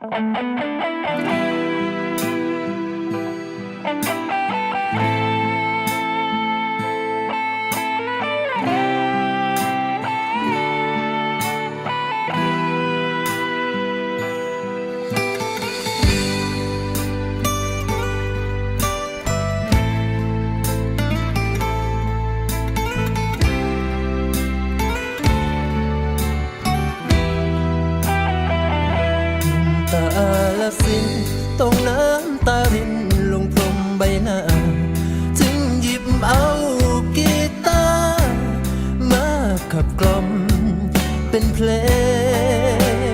ต สินต้องน้ำตารินลงพรมใบหน้าจึงหยิบเอากีตาร์มาขับกล่อมเป็นเพล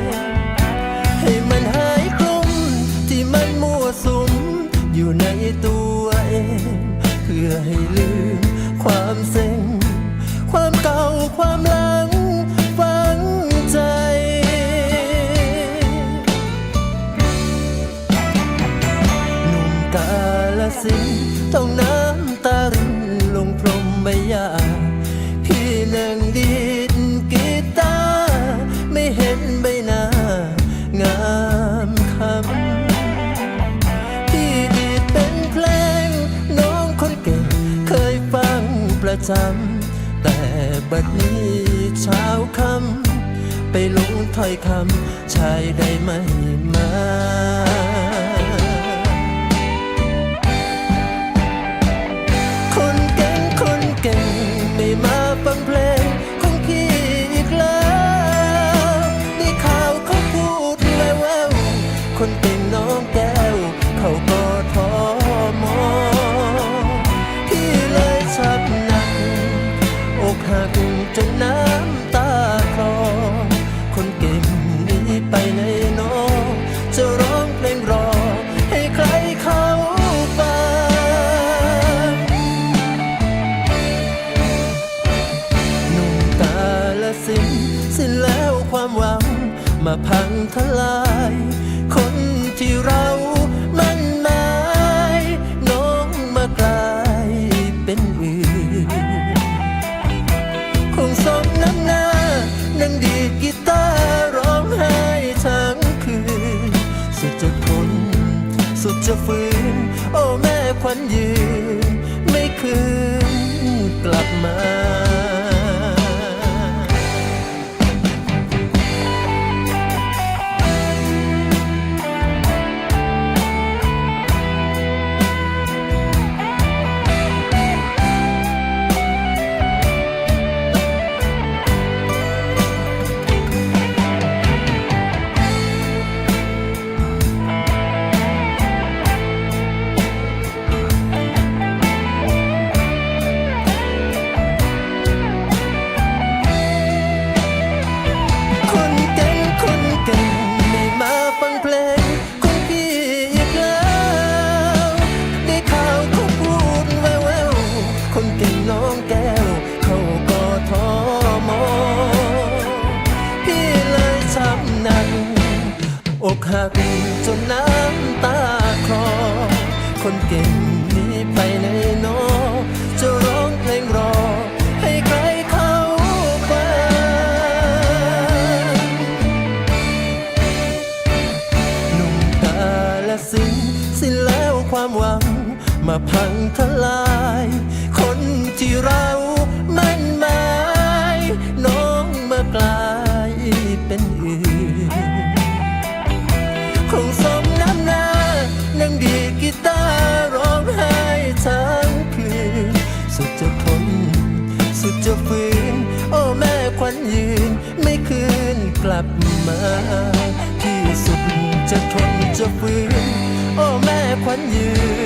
ง ให้มันหายคลุ้มที่มันมั่วสุมอยู่ในตัวเอง เพื่อให้ลืมความเซ็ง ความเก่าความลั สินต้องน้ำตารินลงพรมใบหญ้าพี่นั่งดีดกีตาร์ไม่เห็นใบหน้างามคำพี่ดีดเป็นเพลง น้องคนเก่งเคยฟังประจำแต่บัดนี้เช้าคำไปลงถ้อยคำชายได้ไม่มา พังทลาย คนที่เรามันหมายน้องมากลายเป็นอื่น คงสมน้ำหน้า นั่งดีดกีตาร์ร้องไห้ทั้งคืน สุดจะทน สุดจะฝืน โอ้แม่ควันยืน ไม่คืนกลับมา ก่งหนีไปในนอจะร้องเพลงรอ ให้ใครเข้าฟังหนุ่มตาและสิ้นสิ้นแล้วความหวัง มาพังทลาย ควันยืนไม่คืนกลับมา ที่สุดจะทนจะฝืนโอ้แม่ควันยืน